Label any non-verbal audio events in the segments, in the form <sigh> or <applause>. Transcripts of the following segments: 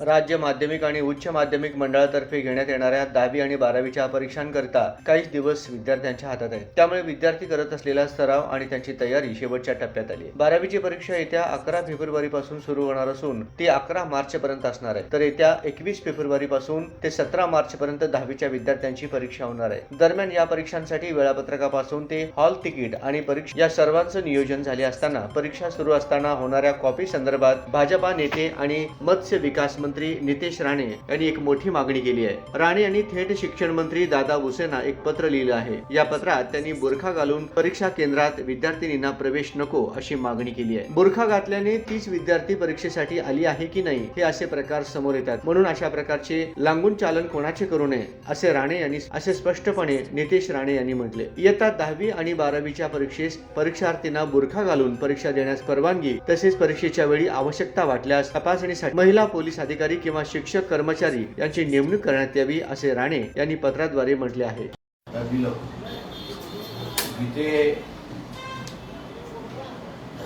राज्य माध्यमिक आणि उच्च माध्यमिक मंडळातर्फे घेण्यात येणाऱ्या दहावी आणि बारावीच्या परीक्षांकरता काहीच दिवस विद्यार्थ्यांच्या हातात आहेत. त्यामुळे विद्यार्थी करत असलेला सराव आणि त्यांची तयारी शेवटच्या टप्प्यात आली बारावीची परीक्षा येत्या अकरा फेब्रुवारी पासून सुरू होणार असून ती अकरा मार्च पर्यंत असणार आहे. तर येत्या एकवीस फेब्रुवारी पासून ते सतरा मार्च पर्यंत दहावीच्या विद्यार्थ्यांची परीक्षा होणार आहे. दरम्यान या परीक्षांसाठी वेळापत्रकापासून ते हॉल तिकीट आणि परीक्षा या सर्वांचं नियोजन झाले असताना परीक्षा सुरू असताना होणाऱ्या कॉपी संदर्भात भाजपा नेते आणि मत्स्य विकास मंत्री नितेश राणे यांनी एक मोठी मागणी केली आहे. राणे यांनी थेट शिक्षण मंत्री दादा भुसेंना एक पत्र लिहिलं आहे. या पत्रात त्यांनी बुरखा घालून परीक्षा केंद्रात विद्यार्थिनींना प्रवेश नको अशी मागणी केली आहे. बुरखा घातल्याने तीच विद्यार्थी परीक्षेसाठी आली आहे की नाही हे असे प्रकार समोर येतात. म्हणून अशा प्रकारचे लांगून चालन कोणाचे करू नये असे राणे यांनी असे स्पष्टपणे नितेश राणे यांनी म्हटले. इयत्ता दहावी आणि बारावीच्या परीक्षेस परीक्षार्थींना बुरखा घालून परीक्षा देण्यास परवानगी तसेच परीक्षेच्या वेळी आवश्यकता वाटल्यास तपासणीसाठी महिला पोलीस अधिकारी किंवा शिक्षक कर्मचारी यांची नेमणूक करण्यात यावी असे राणे यांनी पत्राद्वारे म्हटले आहे.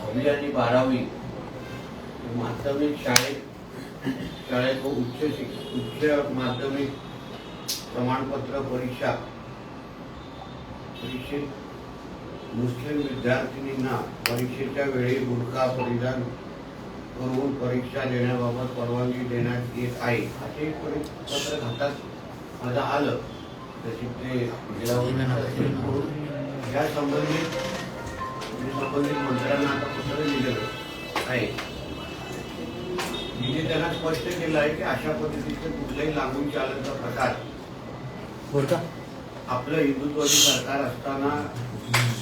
दहावी आणि बारावी माध्यमिक शाळेत शाळेत व उच्च शिक उच्च माध्यमिक प्रमाणपत्र परीक्षा परीक्षेत मुस्लिम विद्यार्थिनींना परीक्षेच्या वेळी बुरखा परिधान करून परीक्षा देण्याबाबत परवानगी देण्यात येत आहे. असे एक परि- पत्र हातात माझं आलं. तशी ते या संबंधित संबंधित मंत्र्यांना आता पत्र लिहिलेलं आहे. जिथे त्यांना स्पष्ट केलं आहे की अशा पद्धतीचे कुठल्याही लागून चालनचा प्रकार आपलं हिंदुत्वादी सरकार असताना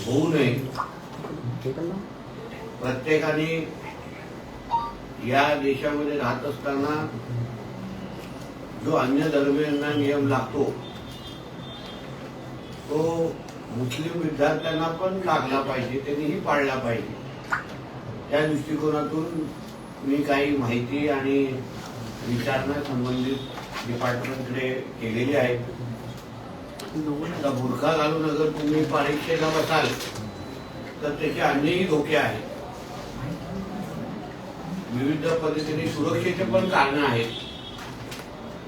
होऊ नये. प्रत्येकाने या देशामध्ये राहत असताना जो अन्य धर्मियांना नियम लागतो तो मुस्लिम विद्यार्थ्यांना पण लागला पाहिजे त्यांनीही पाळला पाहिजे. त्या दृष्टिकोनातून मी काही माहिती आणि विचारणा संबंधित डिपार्टमेंटकडे केलेली आहे. बुरखा घालून अगर तुम्ही परीक्षेला बसाल तर त्याचे अन्यही धोके आहेत. विविध पद्धतीने सुरक्षेचे पण कारण आहेत.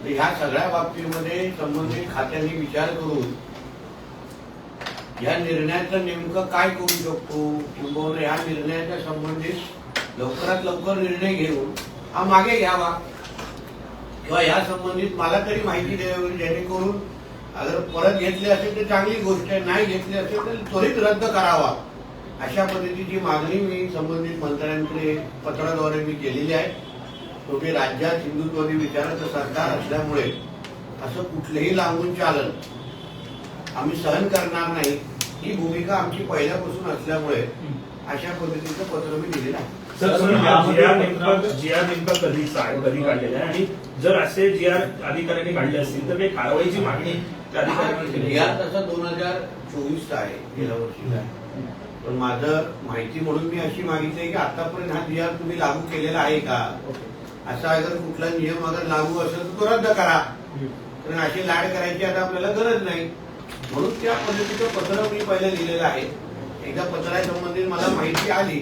तर ह्या सगळ्या बाबतीमध्ये संबंधित खात्यांनी विचार करून या निर्णयाचं नेमकं काय करू शकतो किंबहुना या निर्णयाच्या संबंधित लवकरात लवकर निर्णय घेऊन हा मागे घ्यावा. किंवा या संबंधित मला तरी माहिती द्यावी जेणेकरून अगर परत घेतली असेल तर चांगली गोष्ट आहे नाही घेतली असेल तर त्वरित रद्द करावा. अशा पद्धतीची मागणी मी संबंधित मंत्र्यांकडे पत्राद्वारे मी केलेली आहे. शेवटी राज्यात हिंदुत्वादी विचाराचं सरकार असल्यामुळे असं कुठलंही लांबून चालन आम्ही सहन करणार नाही. ही भूमिका आमची पहिल्यापासून असल्यामुळे अशा पद्धतीचं पत्र मी दिलेलं आहे. आणि जर असे जी आर अधिकाऱ्यांनी काढले असतील तर काही कारवाईची मागणी त्या अधिकाऱ्यांनी केली या तसा दोन हजार चोवीसचा आहे गेल्या वर्षीचा आहे. पण माझं माहिती म्हणून मी अशी मागितली की आतापर्यंत हा आर तुम्ही लागू केलेला आहे का? असा अगर कुठला नियम अगर लागू असेल तर तो रद्द करा. कारण अशी लाड करायची आता आपल्याला गरज नाही. म्हणून त्या पद्धतीचं पत्र मी पहिले लिहिलेलं आहे. एकदा पत्रासंबंधित मला माहिती आली.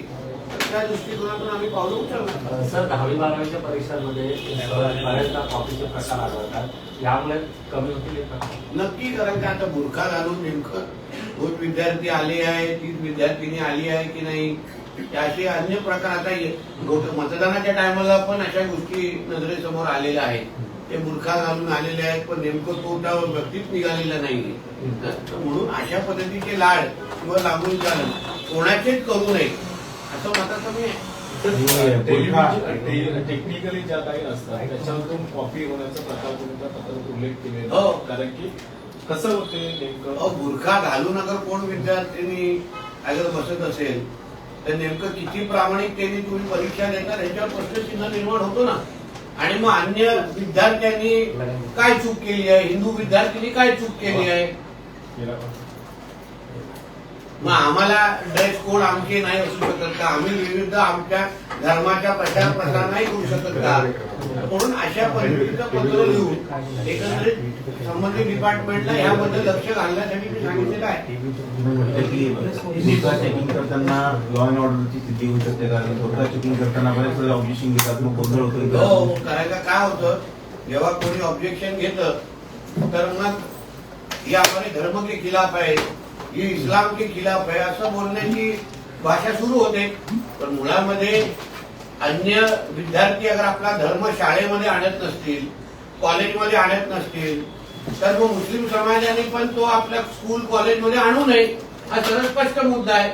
तर त्या दृष्टिकोनातून आम्ही पावलं उचलणार. सर दहावी बारावीच्या परीक्षांमध्ये बऱ्याचदा कॉपीचे प्रकार आढळतात. यामुळे कमी होतील हे? नक्की कारण का आता बुरखा घालून नेमकं तोच विद्यार्थी आले आहे तीच विद्यार्थिनी आली आहे की नाही? असे अन्य प्रकार आता मतदानाच्या टायमाला पण अशा गोष्टी नजरेसमोर आलेल्या आहेत. ते बुरखा घालून आलेले आहेत पण नेमकं तो त्या व्यक्तीच निघालेला नाहीये. म्हणून अशा पद्धतीचे लाड किंवा लागून चालन कोणाचेच करू नये असं मताचं मी आहे. टेक्निकली ज्या काही असतात त्याच्यातून कॉपी होण्याचा प्रकार तुम्ही उल्लेख केलेला हो. कारण की कसं होते नेमकं? अहो बुरखा घालून अगर कोण विद्यार्थ्यांनी अगर बसत असेल तर नेमकं किती प्रामाणिकतेने तुम्ही परीक्षा देता ह्याच्यावर प्रश्नचिन्ह निर्माण होतो ना. आणि मग अन्य विद्यार्थ्यांनी काय चूक केली आहे? हिंदू विद्यार्थ्यांनी काय चूक केली आहे? पण. मग आम्हाला ड्रेस कोड आमचे नाही असू शकत का? आम्ही विविध आमच्या धर्माचा प्रचार प्रसार नाही करू शकत का? म्हणून अशा पद्धतीचं पत्र लिहून एकंदरीत संबंधित डिपार्टमेंटला याबद्दल लक्ष घालण्यासाठी मी सांगितलेलं आहे. स्वतः चेकिंग करताना लॉ अँड ऑर्डरची स्थिती होऊ शकते कारण स्वतः चेकिंग करताना बरेच वेळा ऑब्जेक्शन घेतात मग गोंधळ हो होतो करायला काय होतं? जेव्हा कोणी ऑब्जेक्शन घेतं तर मग ये हमारे धर्म के खिलाफ है ये इस्लाम के खिलाफ है असं बोलण्याची भाषा सुरू होते. पण मुळामध्ये अन्य विद्यार्थी अगर आपला धर्म शाळेमध्ये आणत नसतील कॉलेजमध्ये आणत नसतील तर मग मुस्लिम समाजाने पण तो आपल्या स्कूल कॉलेजमध्ये आणू नये हा सरळ स्पष्ट मुद्दा आहे.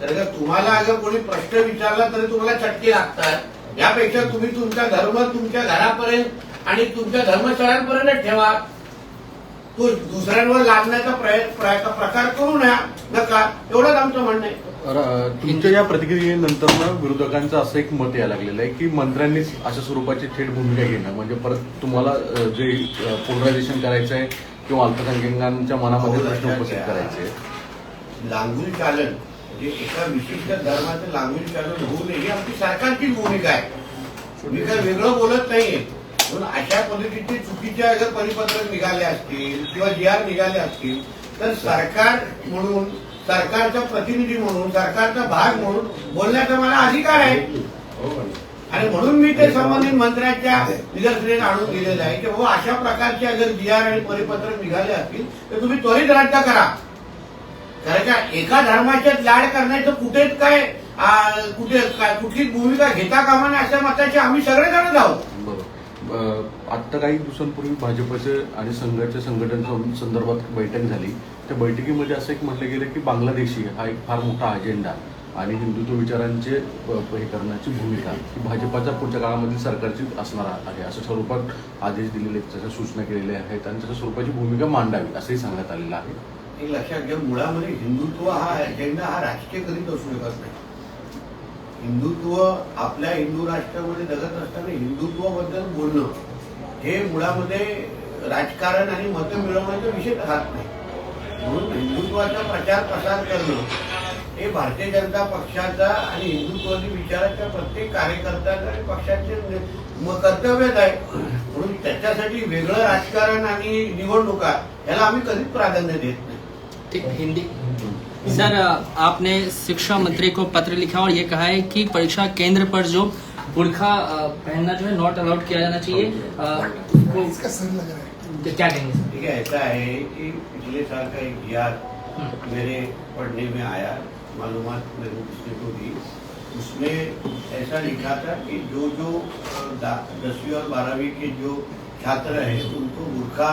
तर जर तुम्हाला अगर कोणी प्रश्न विचारला तरी तुम्हाला चटके लागतात. यापेक्षा तुम्ही तुमचा धर्म तुमच्या घरापर्यंत आणि तुमच्या धर्मस्थळांपर्यंत ठेवा. तो दुसऱ्यांवर लादण्याचा प्रयत्न प्रय- प्रकार करू नया नका. एवढंच आमचं म्हणणं आहे. तुमच्या या प्रतिक्रियेनंतर ना विरोधकांचं असं एक मत यायला लागलेलं आहे की मंत्र्यांनीच अशा स्वरूपाची थेट भूमिका घेणं. म्हणजे परत तुम्हाला जे पोलरायझेशन करायचं आहे किंवा अल्पसंख्याकांच्या मनामध्ये प्रश्न उपस्थित करायचे. लांगुल चालन म्हणजे एका विशिष्ट धर्माचं लांगुल चालन होऊ नये ही आमची सरकारची भूमिका आहे. मी काय वेगळं बोलत नाहीये. म्हणून अशा पद्धतीचे चुकीचे अगर परिपत्रक निघाले असतील किंवा जी आर निघाले असतील तर सरकार म्हणून सरकारचा प्रतिनिधी म्हणून सरकारचा भाग म्हणून बोलण्याचा मला अधिकार आहे. आणि म्हणून मी ते संबंधित मंत्र्यांच्या निदर्शनास आणून दिलेलं आहे की बाबा अशा प्रकारचे अगर जी आर आणि परिपत्रक निघाले असतील तर तुम्ही त्वरित रद्द करा. कारण का एका धर्माच्याच लाड करण्याचं कुठेच काय कुठे काय कुठलीच भूमिका घेता कामा नये अशा मताचे आम्ही सगळेजणच अ, आत्ता काही दिवसांपूर्वी भाजपचे आणि संघाच्या संघटन संदर्भात बैठक झाली. त्या बैठकीमध्ये असं एक म्हटलं गेलं की बांगलादेशी हा एक फार मोठा अजेंडा आणि हिंदुत्व विचारांचे हे करण्याची भूमिका ही भाजपाच्या पुढच्या काळामध्ये सरकारची असणार आहे असं स्वरूपात आदेश दिलेले आहेत, तशा सूचना केलेल्या आहेत आणि तशा स्वरूपाची भूमिका मांडावी असंही सांगण्यात आलेलं आहे. लक्षात घ्या मुळामध्ये हिंदुत्व हा अजेंडा हा राजकीय करीत असू शकत नाही हिंदुत्व आपल्या हिंदू राष्ट्रामध्ये जगत असताना हिंदुत्वाबद्दल बोलणं हे मुळामध्ये राजकारण आणि मतं मिळवण्याचा विषय राहत नाही. म्हणून हिंदुत्वाचा प्रचार प्रसार करणं हे भारतीय जनता पक्षाचा आणि हिंदुत्वादी विचाराच्या प्रत्येक कार्यकर्त्याचा आणि पक्षाचे कर्तव्यच आहे. म्हणून त्याच्यासाठी वेगळं राजकारण आणि निवडणुका याला आम्ही कधीच प्राधान्य देत नाही. ठीक हिंदी सर आपने शिक्षा मंत्री को पत्र लिखा और ये कहा है कि परीक्षा केंद्र पर जो बुरखा पहनना जो है नॉट अलाउड किया जाना चाहिए। अ, वो क्या कहेंगे ठीक है ऐसा है कि पिछले साल का एक जी मेरे पढ़ने में आया मालूम मेरे को दी उसमें ऐसा लिखा था कि जो जो दसवीं और बारहवीं के जो छात्र हैं उनको बुरखा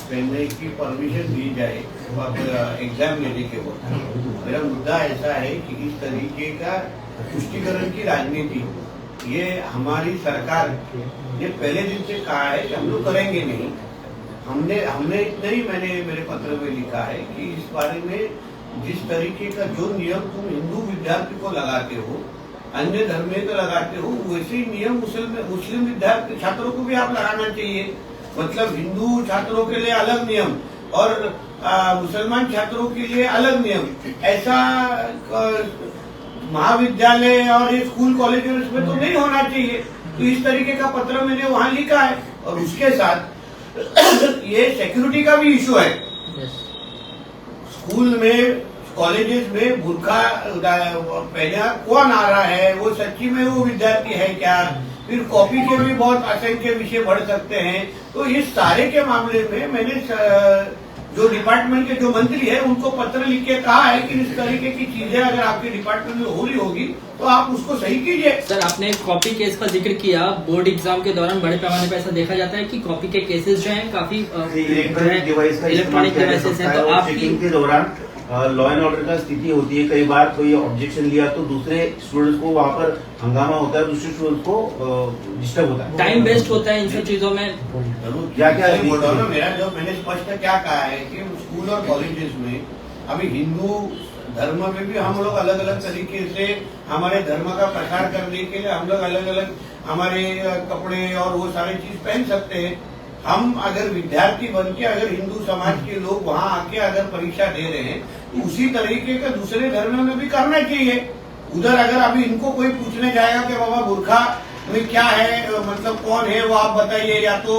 पहनने की परमिशन दी जाए एग्ज़ाम लेने के वक्त। मेरा मुद्दा ऐसा है कि इस तरीके का पुष्टिकरण की राजनीति ये हमारी सरकार ने पहले दिन से कहा है कि हम लोग करेंगे नहीं। हमने हमने इतना ही मैंने, मेरे पत्र में लिखा है कि इस बारे में जिस तरीके का जो नियम तुम हिंदू विद्यार्थी को लगाते हो, अन्य धर्मे को लगाते हो, वैसे ही नियम मुस्लिम मुस्लिम विद्यार्थी, छात्रों को भी आप लगाना चाहिए। मतलब हिंदू छात्रों के लिए अलग नियम और मुसलमान छात्रों के लिए अलग नियम। ऐसा महाविद्यालय और ये स्कूल कॉलेज में तो नहीं होना चाहिए। तो इस तरीके का पत्र मैंने वहाँ लिखा है। और उसके साथ <coughs> ये सिक्योरिटी का भी इशू है। स्कूल में कॉलेजेस में बुरखा पहना कौन आ रहा है। वो सच्ची में वो विद्यार्थी है क्या? फिर कॉपी के भी बहुत असंख्य विषय बढ़ सकते हैं। तो इस सारे के मामले में मैंने जो डिपार्टमेंट के जो मंत्री है उनको पत्र लिख के कहा है कि इस तरीके की चीज़ें अगर आपके डिपार्टमेंट में हो रही होगी तो आप उसको सही कीजिए। सर आपने कॉपी केस का ज़िक्र किया। बोर्ड एग्ज़ाम के दौरान बड़े पैमाने पर ऐसा देखा जाता है कि कॉपी के केसेस जो हैं काफ़ी इलेक्ट्रॉनिक डिवाइस का इलेक्ट्रॉनिक डिवाइसेस हैं। तो चेकिंग के दौरान लॉ एंड ऑर्डर का स्थिति होती है कई बार कोई ऑब्जेक्शन लिया तो दूसरे स्टूडेंट्स को वहाँ पर हंगामा होता है दूसरे स्टूडेंट्स को डिस्टर्ब होता है। टाइम वेस्ट होता है इन सब चीज़ों में। क्या क्या मैं बोल रहा हूँ मेरा जो मैंने स्पष्ट क्या कहा है कि स्कूल और कॉलेजेस में अभी हिंदू धर्म में भी हम लोग अलग अलग तरीके से हमारे धर्म का प्रचार करने के लिए हम लोग अलग अलग हमारे कपड़े और वो सारी चीज़ पहन सकते हैं। हम अगर विद्यार्थी बन के अगर हिंदू समाज के लोग वहाँ आके अगर परीक्षा दे रहे हैं उसी तरीके का दूसरे धर्म में भी करना चाहिए उधर अगर अभी इनको कोई पूछने जाएगा कि बाबा बुरखा में क्या है मतलब कौन है, वो आप बताइए, या तो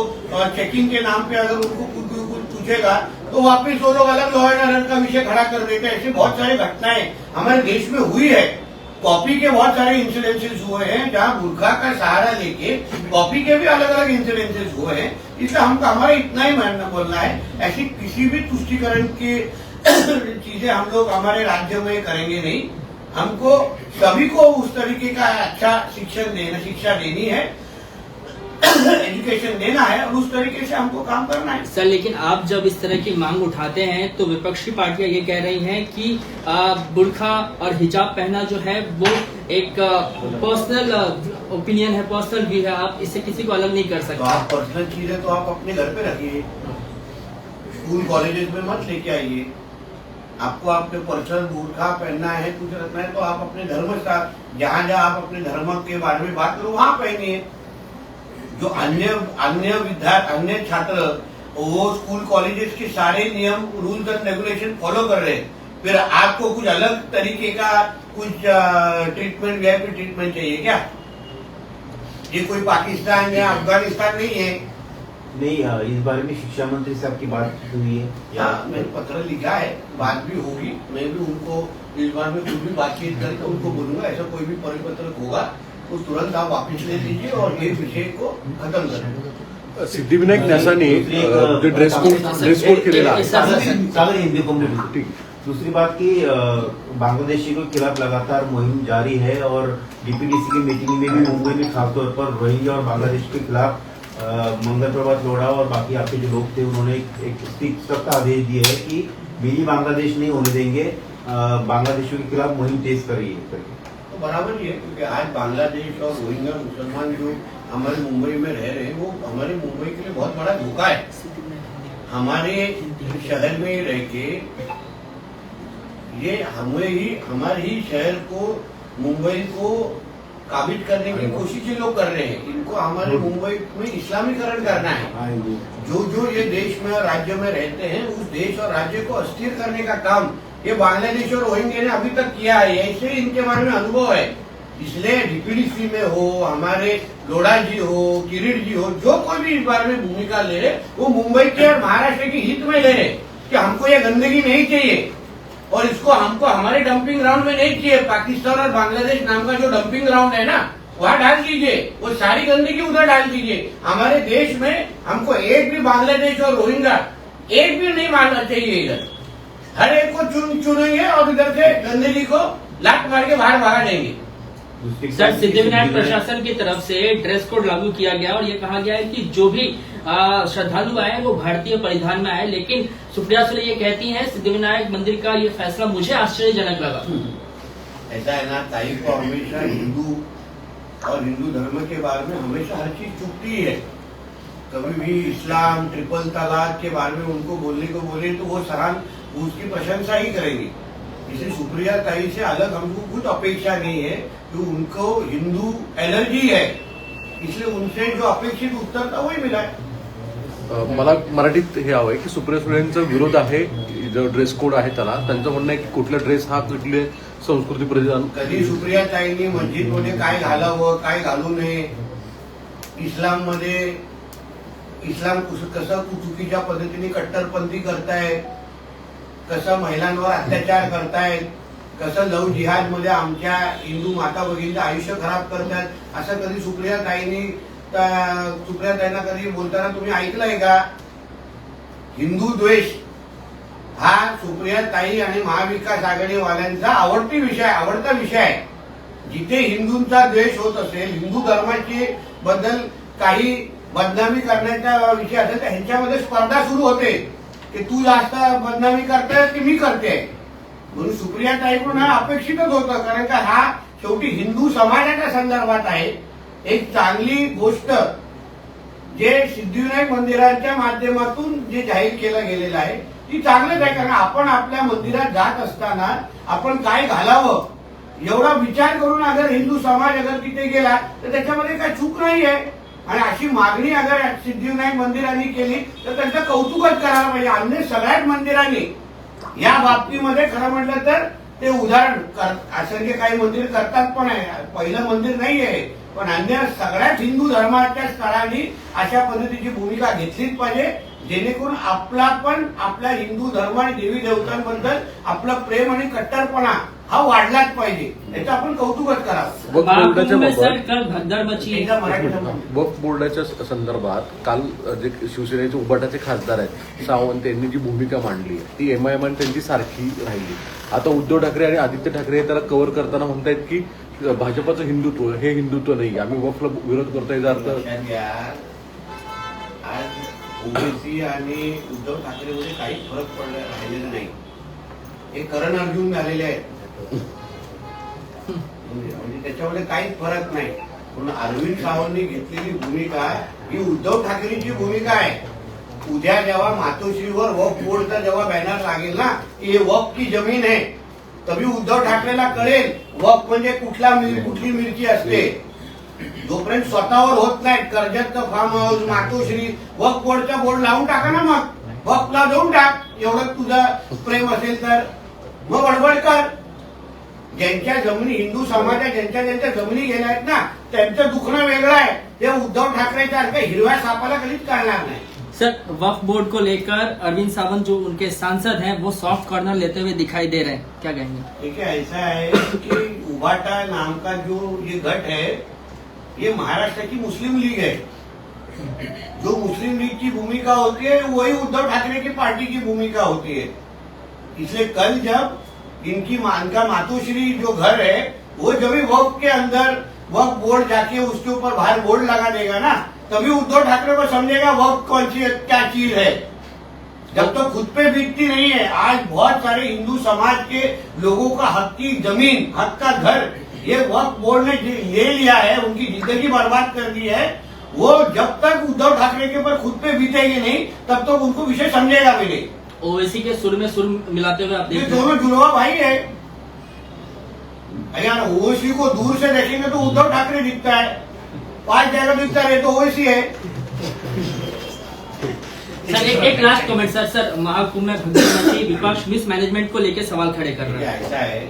चेकिंग के नाम पे अगर उनको कुछ कुछ पूछेगा तो वापिस वो लोग अलग लॉ एंड ऑर्डर का विषय खड़ा कर देते हैं। ऐसी बहुत सारी घटनाएँ हमारे देश में हुई है। कॉपी के बहुत सारे इंसिडेंसेस हुए हैं, जहाँ बुरखा का सहारा लेके कॉपी के भी अलग अलग इंसिडेंसेस हुए हैं। इसलिए हमको, हमारा इतना ही मानना बोलना है, ऐसी किसी भी तुष्टिकरण की चीज़ें हम लोग हमारे राज्य में करेंगे नहीं। हमको सभी को उस तरीके का अच्छा शिक्षण देना शिक्षा देनी है एजुकेशन देना है और उस तरीके से हमको काम करना है। सर लेकिन आप जब इस तरह की मांग उठाते हैं तो विपक्षी पार्टियाँ ये कह रही हैं कि बुरखा और हिजाब पहनना जो है वो एक पर्सनल ओपिनियन है पर्सनल व्यू है आप इससे किसी को अलग नहीं कर सकते। तो सकते आप पर्सनल चीज़ें तो आप अपने घर पे रखिए। स्कूल कॉलेजेस में मत लेके आइए। आपको आपके पर्सनल बूढ़ा पहनना है कुछ रखना है तो आप अपने धर्म का जहाँ जहाँ आप अपने धर्म के बारे में बात करो वहाँ पहनिए। जो अन्य अन्य विद्यार्थी अन्य छात्र वो स्कूल कॉलेजेस के सारे नियम रूल्स एंड रेगुलेशन फॉलो कर रहे हैं। फिर आपको कुछ अलग तरीके का कुछ ट्रीटमेंट वीआईपी ट्रीटमेंट चाहिए क्या? ये कोई पाकिस्तान या अफ़गानिस्तान नहीं है। नहीं अ, इस बारे में शिक्षा मंत्री से आपकी बात हुई है या मैंने पत्र लिखा है बात भी होगी मैं भी उनको इस बार में कुछ भी बातचीत करके उनको बोलूँगा ऐसा कोई भी परिपत्र होगा तो तुरंत आप वापस ले लीजिए और ये विषय को खत्म करें सिद्धिविनायक अ, जे ड्रेस कोड ड्रेस कोड केलेला आहे sir, sir, sir. Sagar Hindi को बोलूँ। ठीक दूसरी बात की बांग्लादेशी के खिलाफ लगातार मुहिम जारी है और डीपीडीसी की मीटिंग में भी मुंबई में खासतौर पर रोहिंग्या और बांग्लादेश के खिलाफ मंगल प्रभात लोढ़ा और बाकी आपके जो लोग थे उन्होंने एक, सख्त आदेश दिए है कि मिनी बांग्लादेश नहीं होने देंगे बांग्लादेशियों के खिलाफ मुहिम तेज करिए तो बराबर ही है क्योंकि आज बांग्लादेश और रोहिंग्या मुसलमान जो हमारे मुंबई में रह रहे हैं वो हमारे मुंबई के लिए बहुत बड़ा धोखा है। हमारे शहर में रह के ये हमें ही हमारे ही शहर को मुंबई को काबिज करने की कोशिश ये लोग कर रहे हैं। इनको हमारे मुंबई में इस्लामीकरण करना है। जो। जो ये देश में और राज्य में रहते हैं उस देश और राज्य को अस्थिर करने का काम ये बांग्लादेश और रोहिंग्या ने अभी तक किया है। ऐसे ही इनके बारे में अनुभव है। इसलिए डीपीडीसी में हो हमारे लोड़ा जी हो किरीट जी हो जो कोई भी इस बारे में भूमिका ले रहे वो मुंबई के और महाराष्ट्र के हित में ले रहे कि हमको ये गंदगी नहीं चाहिए। और इसको हमको हमारे डंपिंग ग्राउंड में नहीं चाहिए पाकिस्तान और बांग्लादेश नाम का जो डंपिंग ग्राउंड है ना वहाँ डाल दीजिए वो सारी गंदगी उधर डाल दीजिए। हमारे देश में हमको एक भी बांग्लादेश और रोहिंग्या एक भी नहीं मानना चाहिए इधर। हर एक को चुन चुनेंगे और इधर से गंदगी को लात मार के बाहर भगा देंगे। सर सिद्धिविनायक प्रशासन की तरफ़ से ड्रेस कोड लागू किया गया और ये कहा गया है कि जो भी श्रद्धालु आए, वो भारतीय परिधान में आए, लेकिन सुप्रिया सुले ये कहती हैं, सिद्धिविनायक मंदिर का ये फैसला मुझे आश्चर्यजनक लगा। ऐसा है ना को हमेशा हिंदू और हिंदू धर्म के बारे में हमेशा हर चीज़ चुपती है। कभी भी इस्लाम ट्रिपल तलाक के बारे में उनको बोलने को बोले तो वो सराहन उसकी प्रशंसा ही करेंगे। इसलिए सुप्रिया ताई से अलग हमको कुछ अपेक्षा नहीं है कि उनको हिंदू एलर्जी है। इसलिए उनसे जो अपेक्षित उत्तर था, वही मिला है। मला मराठीत हे हवंय की सुप्रिया सुळेंचा विरोध आहे जो ड्रेस कोड आहे त्याला त्यांचं म्हणणं आहे की कुठला ड्रेस हा कुठले संस्कृती परिधान कधी सुप्रिया ताईंनी मस्जिदमध्ये काय घालावं काय घालू नये? इस्लाममध्ये इस्लाम कसं चुकीच्या पद्धतीने कट्टरपंथी करताय कसं महिलांवर अत्याचार करतायत? कसं लव जिहादमध्ये आमच्या हिंदू माता भगिनीचं आयुष्य खराब करतायत? असं कधी सुप्रिया ताईंनी सुप्रिया ताईंना कधी बोलताना तुम्ही ऐकलंय का? हिंदू द्वेष हा सुप्रिया ताई आणि महाविकास आघाडीवाल्यांचा आवडती विषय आवडता विषय आहे. जिथे हिंदूंचा द्वेष होत असेल हिंदू धर्माची बद्दल काही बदनामी करण्याचा विषय असेल तर ह्यांच्यामध्ये स्पर्धा सुरू होते की तू जास्त बदनामी करते की मी करते म्हणून सुप्रिया ताईकडून हा अपेक्षितच होतं कारण का हा शेवटी हिंदू समाजाच्या संदर्भात आहे. एक चांगली गोष्ट जे सिद्धिविनायक मंदिराच्या माध्यमातून जे जाहीर केलं गेलेलं आहे ती चांगलंच आहे. कारण आपण आपल्या मंदिरात जात असताना आपण काय घालावं? एवढा विचार करून अगर हिंदू समाज अगर तिथे गेला तर त्याच्यामध्ये काही चूक नाही आहे. आणि अशी मागणी अगर सिद्धिविनायक मंदिरांनी केली तर त्यांचं कौतुकच करायला पाहिजे. अन्य सगळ्याच मंदिरांनी. या बाबतीमध्ये खरं म्हटलं तर ते उदाहरण असं जे काही मंदिर करतात पण आहे. पहिलं मंदिर नाही आहे पण अन्य सगळ्याच हिंदू धर्माच्या स्थळांनी अशा पद्धतीची भूमिका घेतलीच पाहिजे जेणेकरून आपला पण आपल्या हिंदू धर्म आणि देवी देवतांबद्दल आपलं प्रेम आणि कट्टरपणा हा वाढलाच पाहिजे. याचं आपण कौतुकच करावं. वक्फ बोर्डाच्या बाबत एकदा मराठी. वक्फ संदर्भात काल जे शिवसेनेचे उबाटाचे खासदार आहेत सावंत यांनी जी भूमिका मांडली ती एम आय एम त्यांची सारखी राहिली. आता उद्धव ठाकरे आणि आदित्य ठाकरे हे त्याला कव्हर करताना म्हणतायत की भाजपाचं हिंदुत्व हे हिंदुत्व नाही आम्ही वक्फला विरोध करतोय याचा अर्थ लक्षात घ्या. आज ओबीसी आणि उद्धव ठाकरेमध्ये काहीच फरक पडला राहिलेला नाही. हे करण अर्जुन झालेले आहेत. म्हणजे, म्हणजे त्याच्यामध्ये काहीच फरक नाही. पण अरविंद सावंतनी घेतलेली भूमिका ही उद्धव ठाकरेंची भूमिका आहे. उद्या जेव्हा मातोश्रीवर वक बोर्डचा जेव्हा बॅनर लागेल ना की हे वक की जमीन आहे तभी उद्धव ठाकरेला कळेल वक म्हणजे कुठला कुठली मिरची असते. जोपर्यंत स्वतःवर होत नाही कर्जतचं फार्म हाऊस मातोश्री वक बोर्डचा बोर्ड लावून टाका ना मग. वकला देऊन टाक. एवढं तुझं प्रेम असेल तर. मग बडबड कर. ज्यांच्या जमिनी हिंदू समाजात ज्यांच्या ज्यांच्या जमिनी गेल्या आहेत ना त्यांचं दुखणं वेगळं आहे. ते उद्धव ठाकरेच्या सारख्या हिरव्या सापाला कधीच कळणार नाही. सर वक्फ बोर्ड को लेकर अरविंद सावंत जो उनके सांसद हैं वो सॉफ्ट कॉर्नर लेते हुए दिखाई दे रहे हैं। क्या कहेंगे? देखिए ऐसा है कि उबाटा नाम का जो ये गट है ये महाराष्ट्र की मुस्लिम लीग है। जो मुस्लिम लीग की भूमिका होती है वही उद्धव ठाकरे की पार्टी की भूमिका होती है। इसलिए कल जब इनकी मान का मातोश्री जो घर है, वो जब भी वक्त के अंदर वक्त बोर्ड जाके उसके ऊपर बाहर बोर्ड लगा देगा ना, तभी उद्धव ठाकरे को समझेगा वक्त कौन सी क्या चीज़ है। जब तो खुद पे बीतती नहीं है, आज बहुत सारे हिंदू समाज के लोगों का हक की ज़मीन, हक का घर, ये वक्त बोर्ड ने ले लिया है, उनकी ज़िंदगी बर्बाद कर दी है, वो जब तक उद्धव ठाकरे के ऊपर खुद पे बीतेगी नहीं, तब तक तो उनको विषय समझेगा भी नहीं। ओवैसी के सुर में सुर मिलाते हुए आप ये देख दोनों जुड़वा भाई है। यार ओवैसी को दूर से देखेंगे तो उद्धव ठाकरे दिखता है। पाँच जगह दिखता रहे तो ओवैसी है। सर एक, एक last comment sir sir Mahakumbh में विपक्ष मिस मैनेजमेंट को लेकर सवाल खड़े कर रहे हैं। ऐसा है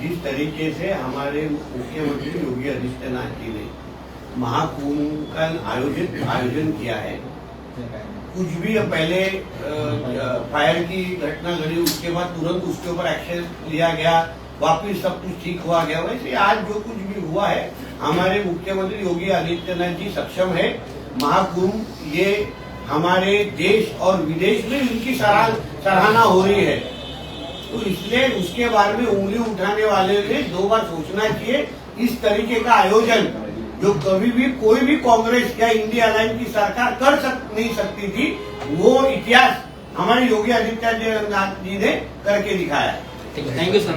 जिस तरीके से हमारे मुख्यमंत्री योगी आदित्यनाथ जी ने महाकुंभ का आयोजित आयोजन किया है कुछ भी पहले फायर की घटना घड़ी उसके बाद तुरंत उसके ऊपर एक्शन लिया गया, वापिस सब कुछ ठीक हुआ गया। वैसे आज जो कुछ भी हुआ है, हमारे मुख्यमंत्री योगी आदित्यनाथ जी सक्षम है। महाकुंभ, ये हमारे देश और विदेश में इनकी सराहना हो रही है। तो इसलिए उसके बारे में उंगली उठाने वाले ने दो बार सोचना चाहिए इस तरीके का आयोजन जो कभी भी कोई भी कांग्रेस या इंडिया लाइन की सरकार कर सक नहीं सकती थी वो इतिहास हमारे योगी आदित्यनाथ जी ने करके दिखाया है। है थैंक यू सर